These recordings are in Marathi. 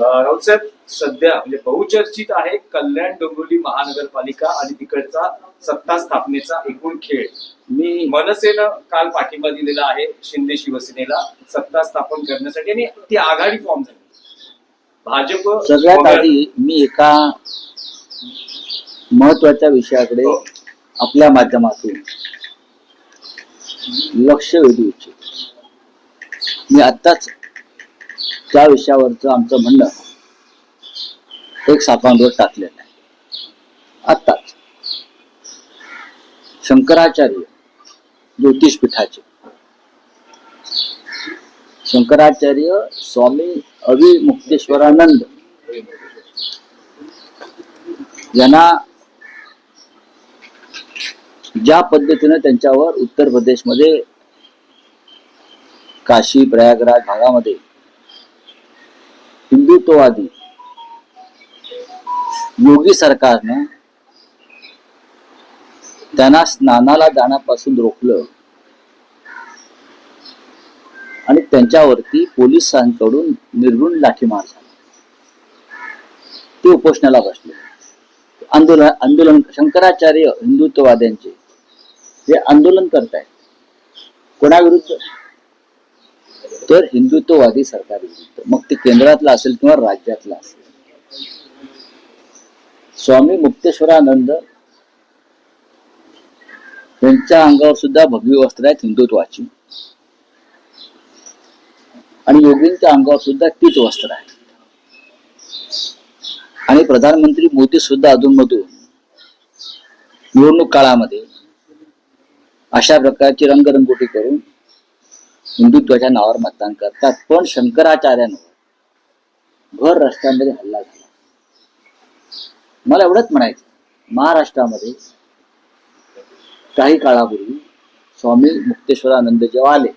राऊत साहेब सध्या म्हणजे बहुचर्चित आहे कल्याण डोंबिवली महानगरपालिका आणि तिकडचा सत्ता स्थापनेचा एकूण खेळ. मी मनसेनं काल पाठिंबा दिलेला आहे शिंदे शिवसेनेला सत्ता स्थापन करण्यासाठी आणि ती आघाडी फॉर्म झाली. भाजप सगळ्यात आधी मी एका महत्त्वाच्या विषयाकडे हो. आपल्या माध्यमातून लक्ष वेधू इच्छितो. मी आत्ताच त्या विषयावरचं आमचं म्हणणं एक सापांवर टाकलेलं आहे. आत्ताच. शंकराचार्य ज्योतिषपीठाचे. शंकराचार्य स्वामी अवि मुक्तेश्वरानंद यांना ज्या पद्धतीनं त्यांच्यावर उत्तर प्रदेशमध्ये काशी प्रयागराज भागामध्ये हिंदुत्ववादी योगी सरकारनं त्यांना स्नानाला जाण्यापासून रोखलं. आणि त्यांच्यावरती पोलिसांकडून निर्गुण लाठीमार झाला. ते उपोषणाला बसले. आंदोलन आंदोलन शंकराचार्य हिंदुत्ववाद्यांचे हे आंदोलन करतायत. कोणाविरुद्ध? तर हिंदुत्ववादी सरकार मग ते केंद्रातलं असेल किंवा राज्यातलं असेल. स्वामी मुक्तेश्वरानंद त्यांच्या अंगावर सुद्धा भगवी वस्त्र आहेत हिंदुत्वाची. आणि योगींच्या अंगावर सुद्धा तीच वस्त्र आहे आणि प्रधानमंत्री मोदी सुद्धा अधूनमधून निवडणूक काळामध्ये अशा प्रकारची रंगरंगोटी करून हिंदुत्वाच्या नावावर मतदान करतात. पण शंकराचार्यांवर भर रस्त्यामध्ये हल्ला झाला मला एवढंच म्हणायचं महाराष्ट्रामध्ये काही काळापूर्वी स्वामी मुक्तेश्वरानंद जेव्हा आले.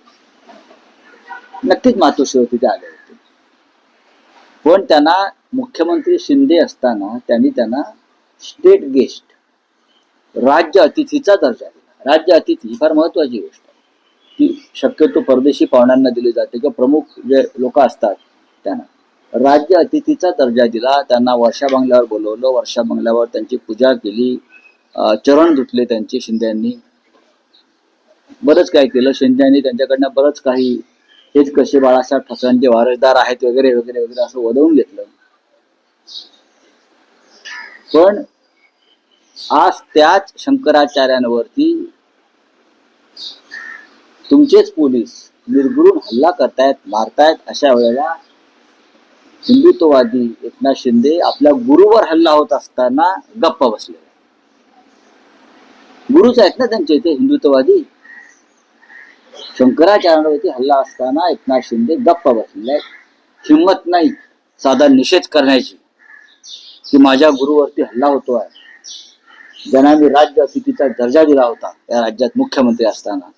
नक्कीच मातोश्री तिथे आले होते. पण त्यांना मुख्यमंत्री शिंदे असताना त्यांनी त्यांना स्टेट गेस्ट राज्य अतिथीचा दर्जा दिला. राज्य अतिथी ही फार महत्वाची गोष्ट ती शक्यतो परदेशी पाहुण्यांना दिली जाते किंवा प्रमुख जे लोक असतात त्यांना. राज्य अतिथीचा दर्जा दिला त्यांना वर्षा बंगल्यावर बोलवलं वर्षा बंगल्यावर त्यांची पूजा केली चरण धुतले त्यांचे शिंद्यांनी बरंच काय केलं शिंद्यांनी त्यांच्याकडनं बरंच काही हेच कसे बाळासाहेब ठाकरेंचे वारसदार आहेत वगैरे वगैरे वगैरे असं वदवून घेतलं. पण आज त्याच शंकराचार्यांवरती तुमचेच पोलीस निर्गुण हल्ला करतायत मारतायत अशा वेळेला हिंदुत्ववादी एकनाथ शिंदे आपल्या गुरुवर हल्ला होत असताना गप्प बसले. गुरुच आहेत ना त्यांचे ते हिंदुत्ववादी? शंकराचार्यांवरती हल्ला असताना एकनाथ शिंदे गप्प बसलेले आहेत हिंमत नाही साधा निषेध करण्याची. की माझ्या गुरुवरती हल्ला होतो आहे ज्यांना मी राज्य अतिथीचा दर्जा दिला होता या राज्यात मुख्यमंत्री असताना.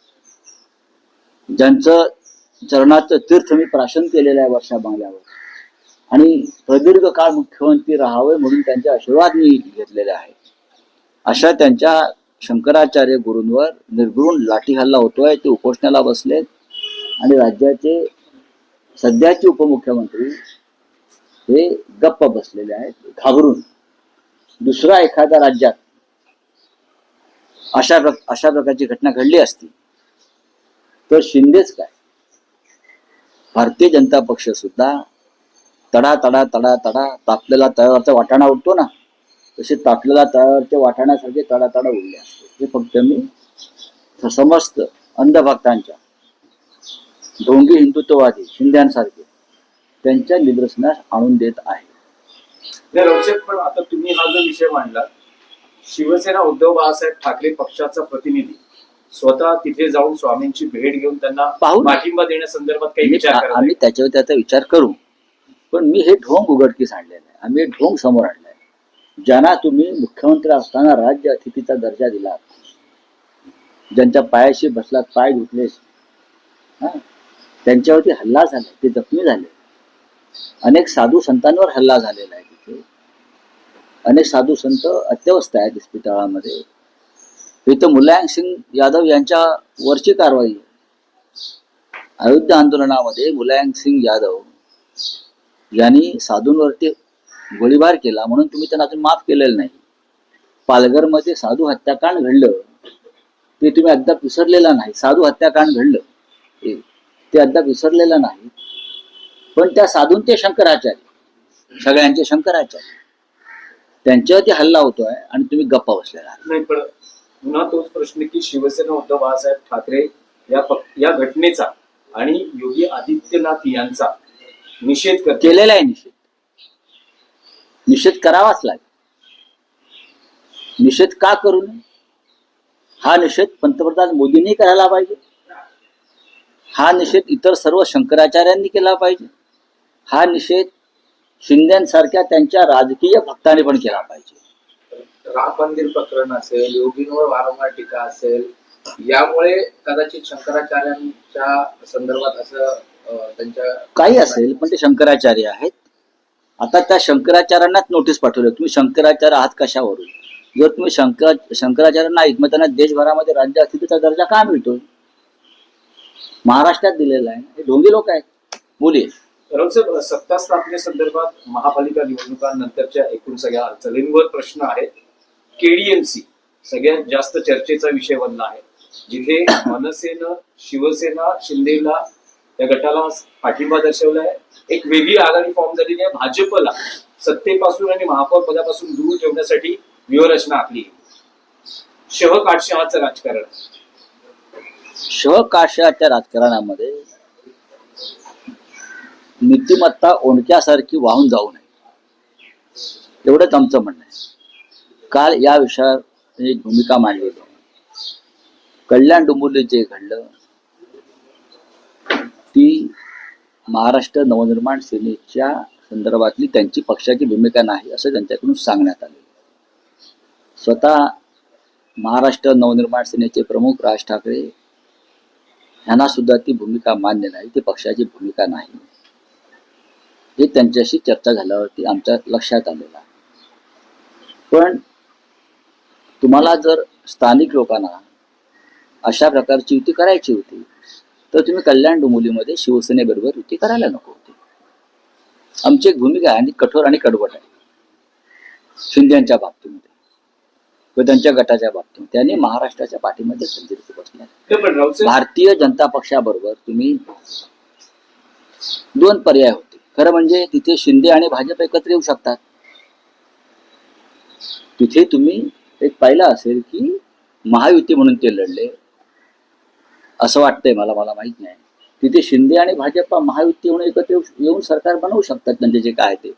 ज्यांचं चरणाचं तीर्थ मी प्राशन केलेलं आहे वर्षा बांगल्यावर. आणि प्रदीर्घ काळ मुख्यमंत्री राहावे म्हणून त्यांचे आशीर्वाद मी घेतलेले आहे अशा त्यांच्या शंकराचार्य गुरूंवर निर्गुण लाठी हल्ला होतोय ते उपोषणाला बसलेत. आणि राज्याचे सध्याचे उपमुख्यमंत्री हे गप्प बसलेले आहेत घाबरून. दुसरा एखाद्या राज्यात अशा प्र अशा प्रकारची घटना घडली असती तर शिंदेच काय? भारतीय जनता पक्ष सुद्धा तडा तडा तडा तडा तापलेला तळावरचा वाटाणा उठतो ना तसे तापलेला तळावरच्या वाटाण्यासारखे तडा तडा उडले असते. हे फक्त मी समस्त अंधभक्तांच्या ढोंगी हिंदुत्ववादी शिंद्यांसारखे त्यांच्या निदर्शनास आणून देत आहे. पण आता तुम्ही हा जो विषय मांडला शिवसेना उद्धव बाळासाहेब ठाकरे पक्षाचा प्रतिनिधी स्वतः तिथे जाऊन स्वामींची भेट घेऊन त्यांना. पाठिंबा देण्यासंदर्भात काही विचार आम्ही त्याच्यावर त्याचा विचार करू. पण मी हे ढोंग उघडकीस आणलेलं आहे. आम्ही हे ढोंग समोर आणलंय ज्यांना तुम्ही मुख्यमंत्री असताना राज्य अतिथीचा दर्जा दिला. ज्यांच्या पायाशी बसलात पाय धुतलेस. हा? त्यांच्यावरती हल्ला झाला. ते जखमी झाले. अनेक साधू संतांवर हल्ला झालेला आहे तिथे. अनेक साधू संत अत्यवस्थ आहेत इस्पितळामध्ये. इथं मुलायम सिंग यादव यांच्या वरची कारवाई. अयोध्या आंदोलनामध्ये मुलायम सिंग यादव यांनी साधूंवरती गोळीबार केला म्हणून तुम्ही त्यांना अजून माफ केलेलं नाही. पालघरमध्ये साधू हत्याकांड घडलं. ते तुम्ही अद्याप विसरलेला नाही. साधू हत्याकांड घडलं. ते- ते अद्याप विसरलेलं नाही. पण त्या साधून ते शंकराचार्य. सगळ्यांचे शंकराचार्य. त्यांच्यावरती हल्ला होतोय आणि तुम्ही गप्पा बसलेला पुन्हा तोच प्रश्न की शिवसेना उद्धव बाळासाहेब ठाकरे या या घटनेचा आणि योगी आदित्यनाथ यांचा निषेध केलेला आहे निषेध. निषेध करावाच लागेल. निषेध का करू नये? हा निषेध पंतप्रधान मोदींनी करायला पाहिजे. हा निषेध इतर सर्व शंकराचार्यांनी केला पाहिजे. हा निषेध शिंदेसारख्या त्यांच्या राजकीय भक्तांनी पण केला पाहिजे. राम मंदिर प्रकरण असेल योगींवर वारंवार टीका असेल यामुळे कदाचित शंकराचार्यांच्या संदर्भात असं त्यांच्या काही असेल पण ते शंकराचार्य आहेत. आता त्या शंकराचार्यांनाच नोटीस पाठवलं. तुम्ही शंकराचार्य आहात कशावरून? जर तुम्ही शंकर शंकराचार्य नाहीत मग त्यांना देशभरामध्ये राज्य अस्तित्वाचा दर्जा का मिळतो महाराष्ट्रात दिलेला आहे. हे ढोंगी लोक आहेत. बोलिये सत्ता स्थापनेसंदर्भात महापालिका निवडणुकांनंतरच्या एकूण सगळ्या अडचणींवर प्रश्न आहेत. केडीएमसी सगळ्यात जास्त चर्चेचा विषय बनला आहे. जिथे मनसेनं शिवसेना शिंदेला या गटाला पाठिंबा दर्शवलाय एक वेगळी आघाडी फॉर्म झालेली आहे. भाजपला सत्तेपासून आणि महापौर पदापासून दूर ठेवण्यासाठी व्यूहरचना आखली शह काटशहाचं राजकारण. शहकाशाच्या राजकारणामध्ये नीतिमत्ता ओणक्यासारखी वाहून जाऊ नये. एवढंच आमचं म्हणणं आहे. काल या विषयावर एक भूमिका मांडली कल्याण डोंबिवलीत जे घडलं ती महाराष्ट्र नवनिर्माण सेनेच्या संदर्भातली त्यांची पक्षाची भूमिका नाही असं त्यांच्याकडून सांगण्यात आले. स्वतः महाराष्ट्र नवनिर्माण सेनेचे प्रमुख राज ठाकरे यांना सुद्धा ती भूमिका मान्य नाही ती पक्षाची भूमिका नाही. हे त्यांच्याशी चर्चा झाल्यावरती आमच्या लक्षात आलेलं आहे. पण तुम्हाला जर स्थानिक लोकांना अशा प्रकारची युती करायची होती तर तुम्ही कल्याण डोंबिवलीमध्ये शिवसेनेबरोबर युती करायला नको होती. आमची एक भूमिका आहे आणि कठोर आणि कडवट आहे. शिंदेच्या बाबतीमध्ये किंवा त्यांच्या गटाच्या बाबतीत त्यांनी महाराष्ट्राच्या पाठीमध्ये खंजीर बसल्या भारतीय जनता पक्षाबरोबर तुम्ही दोन पर्याय होते. खरं म्हणजे तिथे शिंदे आणि भाजप एकत्र येऊ शकतात. तिथे तुम्ही एक पाहिलं असेल की महायुती म्हणून ते लढले. असं वाटतंय मला मला माहीत नाही. तिथे शिंदे आणि भाजप महायुती म्हणून एकत्र येऊन सरकार बनवू शकतात त्यांचे जे काय ते.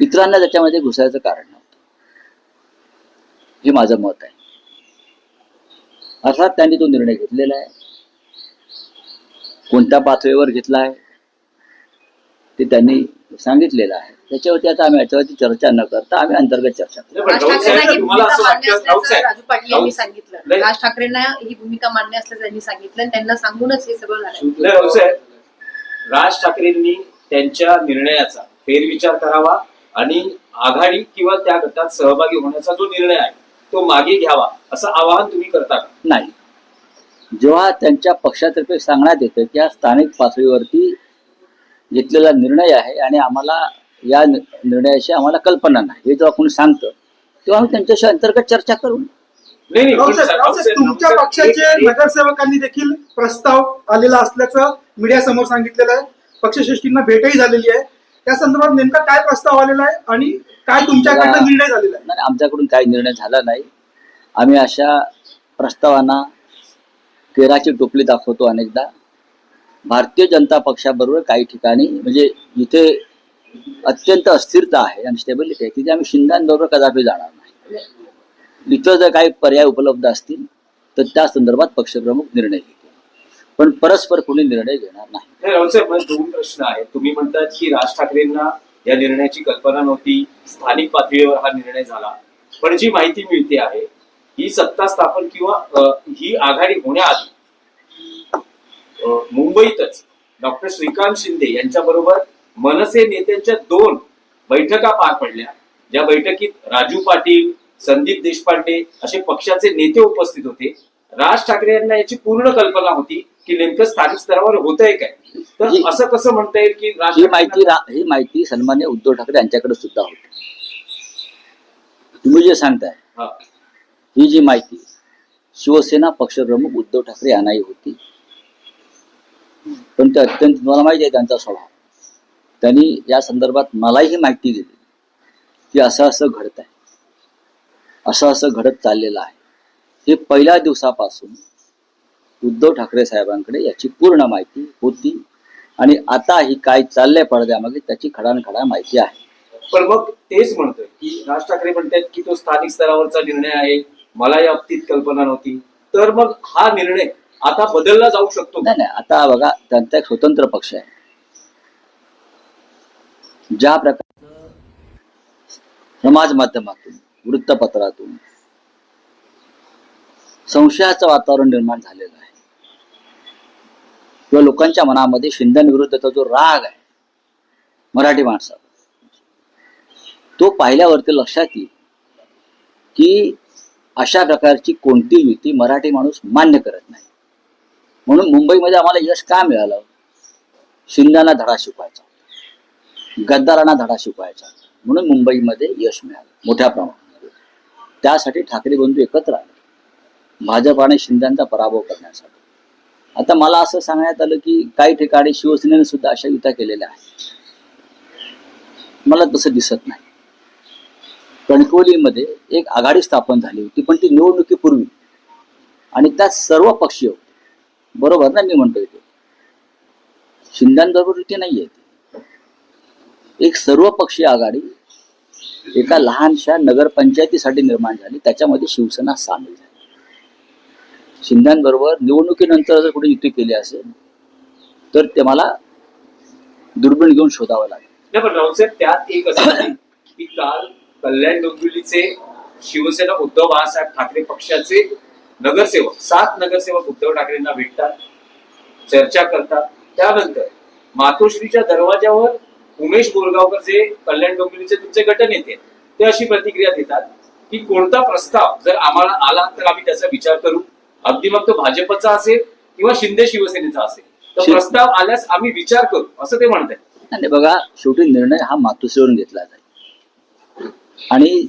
इतरांना त्याच्यामध्ये घुसायचं कारण नव्हतं. हे माझं मत आहे. अर्थात त्यांनी तो निर्णय घेतलेला आहे. कोणत्या पातळीवर घेतला आहे ते त्यांनी सांगितलेलं आहे. त्याच्यावरती आता आम्ही याच्यावरती चर्चा न करता आम्ही अंतर्गत चर्चा करू नाही, पण राज ही तुम्हाला असं वाटतं यांनी राऊत- सांगितलं. नाही. राज ठाकरेंना ही भूमिका मान्य असल्याचं त्यांनी सांगितलं. आणि त्यांना सांगूनच हे सगळं झालं. नाही, राऊतसाहेब राज ठाकरेंनी त्यांच्या निर्णयाचा फेरविचार करावा आणि आघाडी किंवा त्या गटात सहभागी होण्याचा जो निर्णय आहे तो मागे घ्यावा असं आवाहन तुम्ही करता का? नाही. जेव्हा त्यांच्या पक्षातर्फे सांगण्यात येतं की हा स्थानिक पातळीवरती घेतलेला निर्णय आहे आणि आम्हाला या नि- निर्णयाची आम्हाला कल्पना नाही. हे जेव्हा कोणी सांगतं तेव्हा आम्ही त्यांच्याशी अंतर्गत चर्चा करू. तुमच्या पक्षाचे नगरसेवकांनी देखील प्रस्ताव आलेला असल्याचं मीडिया समोर सांगितलेलं आहे. पक्षश्रेष्ठींना भेटही झालेली आहे. त्या संदर्भात नेमका काय प्रस्ताव आलेला आहे आणि काय तुमच्याकडनं निर्णय झालेला आहे? नाही आमच्याकडून काही निर्णय झाला नाही. आम्ही अशा प्रस्तावांना केराची टोपली दाखवतो अनेकदा. भारतीय जनता पक्षाबरोबर काही ठिकाणी म्हणजे जिथे अत्यंत अस्थिरता आहे आणि स्टेबिलिटी आहे. तिथे आम्ही शिंद्यांबरोबर कदापि जाणार नाही. इथं जर काही पर्याय उपलब्ध असतील तर त्या संदर्भात पक्षप्रमुख निर्णय घेतील. पण परस्पर कोणी निर्णय घेणार नाही. दोन प्रश्न आहेत. तुम्ही म्हणतात की राज ठाकरेंना या निर्णयाची कल्पना नव्हती. स्थानिक पातळीवर हा निर्णय झाला. पण जी माहिती मिळते आहे ही सत्ता स्थापन किंवा ही आघाडी होण्याआधी मुंबईतच डॉक्टर श्रीकांत शिंदे यांच्याबरोबर मनसे नेत्यांच्या दोन बैठका पार पडल्या. ज्या बैठकीत राजू पाटील संदीप देशपांडे असे पक्षाचे नेते उपस्थित होते. राज ठाकरे यांना याची पूर्ण कल्पना होती की नेमकं स्थानिक स्तरावर होत आहे काय. तर असं कसं म्हणता येईल की राज ही माहिती ही माहिती सन्मान्य उद्धव ठाकरे यांच्याकडे सुद्धा होती. तुम्ही जे सांगताय हा. ही जी माहिती शिवसेना पक्षप्रमुख उद्धव ठाकरे यांनाही होती. पण ते अत्यंत मला माहिती आहे त्यांचा स्वभाव. त्यांनी या संदर्भात मलाही ही माहिती दिली की असं असं घडत आहे असं असं घडत चाललेलं आहे. हे पहिल्या दिवसापासून उद्धव ठाकरे साहेबांकडे याची पूर्ण माहिती होती आणि आता ही काय चाललंय पडद्यामागे त्याची खडानखडा माहिती आहे. पण मग तेच म्हणतोय की राज ठाकरे म्हणतात की तो स्थानिक स्तरावरचा निर्णय आहे. मला या बाबतीत कल्पना नव्हती. तर मग हा निर्णय आता बदलला जाऊ शकतो का? नाही नाही आता बघा त्यांचा एक स्वतंत्र पक्ष आहे. ज्या प्रकारचं समाज माध्यमातून वृत्तपत्रातून संशयाचं वातावरण निर्माण झालेलं आहे. किंवा लोकांच्या मनामध्ये शिंद्यांविरुद्धचा जो राग आहे मराठी माणसाचा तो पाहिल्यावरती लक्षात येईल की अशा प्रकारची कोणती युती मराठी माणूस मान्य करत नाही. म्हणून मुंबईमध्ये आम्हाला यश का मिळालं? शिंद्यांना धडा शिकवायचा. गद्दारांना धडा शिकवायचा. म्हणून मुंबईमध्ये यश मिळालं मोठ्या प्रमाणात त्यासाठी ठाकरे बंधू एकत्र आले. भाजप आणि शिंद्यांचा पराभव करण्यासाठी. आता मला असं सांगण्यात आलं की काही ठिकाणी शिवसेनेने सुद्धा अशा युत्या केलेल्या आहेत. मला तसं दिसत नाही. कणकवलीमध्ये एक आघाडी स्थापन झाली होती पण ती निवडणुकीपूर्वी. आणि त्यात सर्व पक्षीय बरोबर ना मी म्हणतोय ते. शिंद्यांबरोबर युती नाही आहे एक सर्वपक्षीय आघाडी एका लहानशा नगरपंचायतीसाठी निर्माण झाली. त्याच्यामध्ये शिवसेना सामील झाली. शिंद्यांबरोबर निवडणुकीनंतर जर कुठे युती केली असेल तर ते मला दुर्बीण घेऊन शोधावं लागेल. पण राऊतसाहेब त्यात एक असं की काल कल्याण डोंबिवलीचे शिवसेना उद्धव बाळासाहेब ठाकरे पक्षाचे नगरसेवक सात नगरसेवक उद्धव ठाकरेंना भेटतात चर्चा करतात. त्यानंतर मातोश्रीच्या दरवाजावर उमेश बोरगावकर जे कल्याण डोंबिवलीचे तुमचे गटनेते आहेत, ते अशी प्रतिक्रिया देतात की कोणता प्रस्ताव जर आम्हाला आला तर आम्ही त्याचा विचार करू. अगदी मग तो भाजपचा असेल किंवा शिंदे शिवसेनेचा असेल. तर प्रस्ताव आल्यास आम्ही विचार करू असं ते म्हणतात आणि बघा शेवटी निर्णय हा मातोश्रीवरून घेतला जाईल. आणि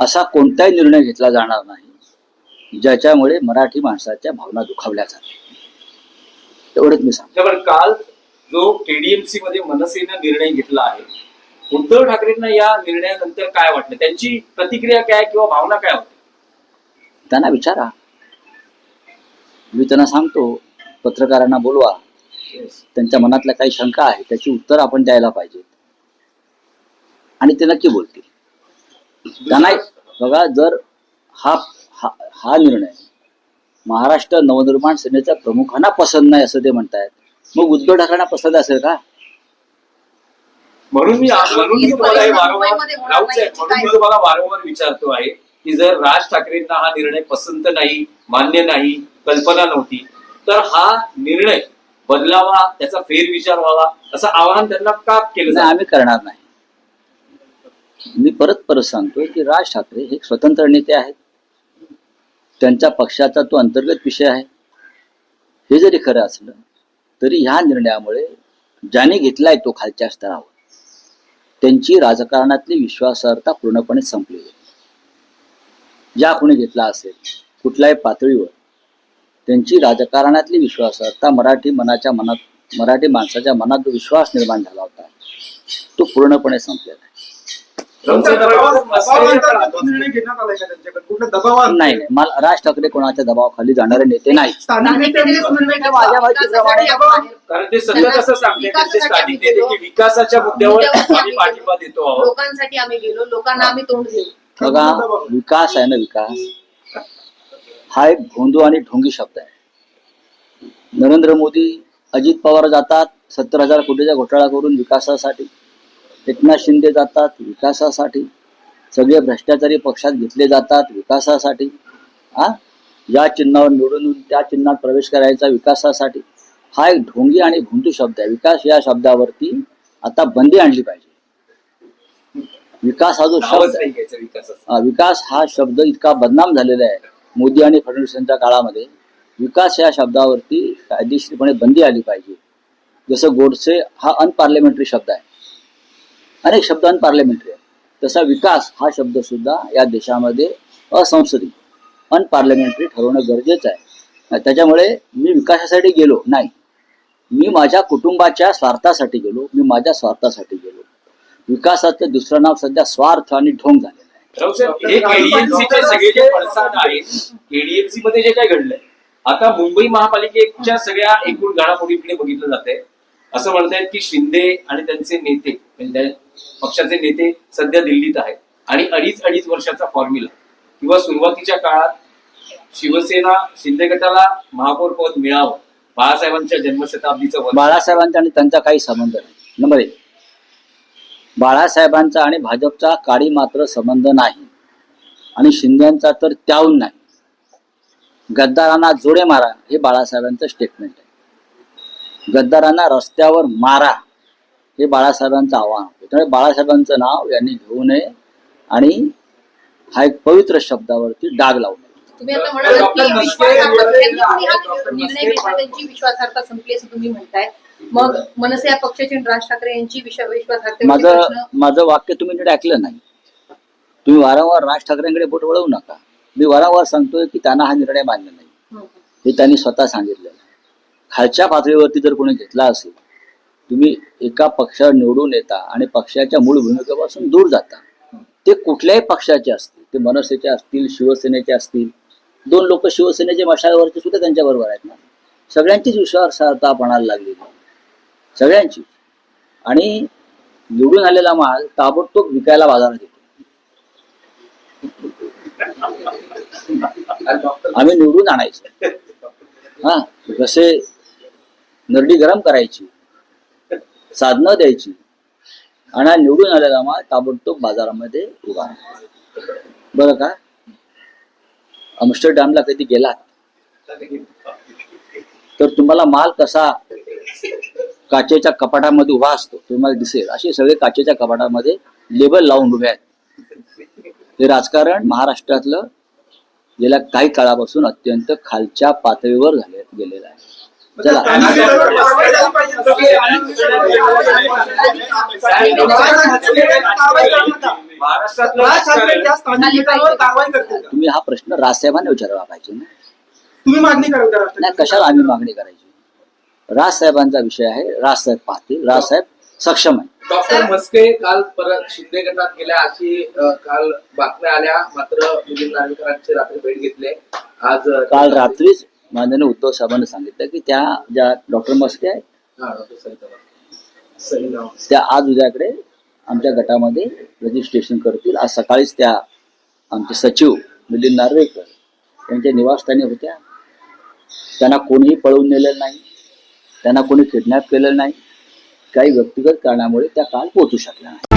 असा कोणताही निर्णय घेतला जाणार नाही ज्याच्यामुळे मराठी माणसाच्या भावना दुखावल्या जातील एवढंच मी सांगतो. काल जो केडीएमसी मध्ये मनसेनं निर्णय घेतला आहे उद्धव ठाकरेंना या निर्णयानंतर काय वाटलं? त्यांची प्रतिक्रिया काय किंवा भावना काय होती? त्यांना विचारा. मी त्यांना सांगतो पत्रकारांना बोलवा. त्यांच्या मनातल्या काही शंका आहे त्याची उत्तर आपण द्यायला पाहिजेत. आणि ते नक्की बोलतील. त्यांना बघा जर हा हा हा निर्णय महाराष्ट्र नवनिर्माण सेनेच्या प्रमुखांना पसंत नाही असं ते म्हणतायत मग उद्धव ठाकरेंना पसंत असेल का? म्हणून मी म्हणून मी तुम्हाला हे वारंवार राऊत साहेब, म्हणून मी तुम्हाला वारंवार विचारतो आहे की जर राज ठाकरेंना हा निर्णय पसंत नाही मान्य नाही कल्पना नव्हती तर हा निर्णय बदलावा त्याचा फेरविचार व्हावा असं आवाहन त्यांना का केलं आम्ही करणार नाही. मी परत परत सांगतोय की राज ठाकरे हे स्वतंत्र नेते आहेत. त्यांच्या पक्षाचा तो अंतर्गत विषय आहे. हे जरी खरं असलं तरी ह्या निर्णयामुळे ज्याने घेतलाय तो खालच्या स्तरावर त्यांची राजकारणातली विश्वासार्हता पूर्णपणे संपली ज्या कोणी घेतला असेल कुठल्याही पातळीवर त्यांची राजकारणातली विश्वासार्हता मराठी मनाच्या मनात मराठी माणसाच्या मनात जो विश्वास निर्माण झाला होता तो पूर्णपणे संपलेला आहे. नाही मला राज ठाकरे कोणाच्या दबावाखाली जाणारे नेते नाही माहितीप्रमाणे कारण ते सतत असं सांगते विकासाच्या मुद्द्यावर आम्ही पाठिंबा देतो आहोत. लोकांसाठी आम्ही गेलो. लोकांना आम्ही तोंड देऊ बघा विकास आहे ना विकास? हा एक भोंदू आणि ढोंगी शब्द आहे. नरेंद्र मोदी अजित पवार जातात सत्तर हजार कोटीचा घोटाळा करून विकासासाठी. एकनाथ शिंदे जातात विकासासाठी. सगळे भ्रष्टाचारी पक्षात घेतले जातात विकासासाठी. हा? या चिन्हावर निवडून त्या चिन्हात प्रवेश करायचा विकासासाठी. हा एक ढोंगी आणि भोंदू शब्द आहे. विकास या शब्दावरती आता बंदी आणली पाहिजे. विकास हा जो शब्द विकास हा शब्द इतका बदनाम झालेला आहे. मोदी आणि फडणवीस यांच्या काळामध्ये विकास या शब्दावरती कायदेशीरपणे बंदी आली पाहिजे. जसं गोडसे हा अनपार्लिमेंटरी शब्द आहे. अनेक शब्द पार्लमेंटरी आहे. तसा विकास हा शब्द सुद्धा या देशामध्ये असंसदी अनपार्लमेंटरी ठरवणं गरजेचं आहे. त्याच्यामुळे मी विकासासाठी गेलो नाही. मी माझ्या कुटुंबाच्या स्वार्थासाठी गेलो मी माझ्या स्वार्थासाठी गेलो. विकासाचं दुसरं नाव सध्या स्वार्थ आणि ढोंग झालेलं आहे. मध्ये जे काय घडलंय? आता मुंबई महापालिकेच्या सगळ्या एकूण घडामोडीकडे बघितलं जाते असं म्हणतायत की शिंदे आणि त्यांचे नेते म्हणजे पक्षाचे नेते सध्या दिल्लीत आहेत. आणि अडीच अडीच वर्षाचा फॉर्म्युला किंवा सुरुवातीच्या काळात शिवसेना शिंदे गटाला महापौर पद मिळावं बाळासाहेबांच्या जन्मशताब्दीचं बाळासाहेबांचा आणि त्यांचा काही संबंध नाही. नंबर एक बाळासाहेबांचा आणि भाजपचा काळी मात्र संबंध नाही. आणि शिंद्यांचा तर त्याहून नाही. गद्दारांना जोडे मारा हे बाळासाहेबांचं स्टेटमेंट आहे. गद्दारांना रस्त्यावर मारा. हे बाळासाहेबांचं आव्हान होतं. त्यामुळे बाळासाहेबांचं नाव यांनी घेऊ नये आणि हा एक पवित्र शब्दावरती डाग लावू नये. तुम्ही आता संपली असं तुम्ही म्हणताय. मग मनसे या पक्षाची राज ठाकरे यांची माझं माझं वाक्य तुम्ही नीट ऐकलं नाही. तुम्ही वारंवार राज ठाकरेंकडे बोट वळवू नका. मी वारंवार सांगतोय की त्यांना हा निर्णय मान्य नाही. हं. हे त्यांनी स्वतः सांगितलेलं आहे. खालच्या पातळीवरती जर कोणी घेतला असेल तुम्ही एका पक्षावर निवडून येता आणि पक्षाच्या मूळ भूमिकेपासून दूर जाता. ते कुठल्याही पक्षाचे असतील ते मनसेचे असतील शिवसेनेचे असतील दोन लोक शिवसेनेचे मशालवरचे सुद्धा त्यांच्या बरोबर आहेत ना. सगळ्यांचीच विश्वासार्हता म्हणायला लागली सगळ्यांची आणि निवडून आलेला माल ताबडतोब विकायला बाजारात येतो. आम्ही निवडून आणायचं. हा कसे नरडी गरम करायची साधनं द्यायची. आणि हा निवडून आलेला माल ताबडतोब बाजारामध्ये उभा बरं का? अमस्टरडॅमला कधी गेलात? तर तुम्हाला माल कसा काचेच्या कपाटामध्ये उभा असतो तुम्हाला दिसेल. असे सगळे काचेच्या कपाटामध्ये लेबल लावून उभे आहेत. हे राजकारण महाराष्ट्रातलं गेल्या काही काळापासून अत्यंत खालच्या पातळीवर झाले गेलेलं आहे. का? तुम्ही हा प्रश्न राजसाहेबांना विचारायला पाहिजे ना. तुम्ही मागणी नाही? कशाला आम्ही मागणी करायची? राजसाहेबांचा विषय आहे राजसाहेब पाहतील. राजसाहेब सक्षम आहे डॉक्टर मस्के काल परत शिंदे गटात गेल्या अशी काल बातम्या आल्या. मात्र मिलिंद नार्वेकरांची रात्री भेट घेतली. आज काल रात्रीच माननीय उद्धव साहेबांनी सांगितलं की त्या ज्या डॉक्टर मस्के आहेत हा, त्या आज उद्याकडे आमच्या गटामध्ये रजिस्ट्रेशन करतील. आज सकाळीच त्या आमचे सचिव मिलिंद नार्वेकर त्यांच्या निवासस्थानी होत्या. त्यांना कोणीही पळवून नेलेलं नाही. त्यांना कोणी किडनॅप केलेलं नाही. काही व्यक्तिगत कारणामुळे त्या काल पोहोचू शकल्या नाही.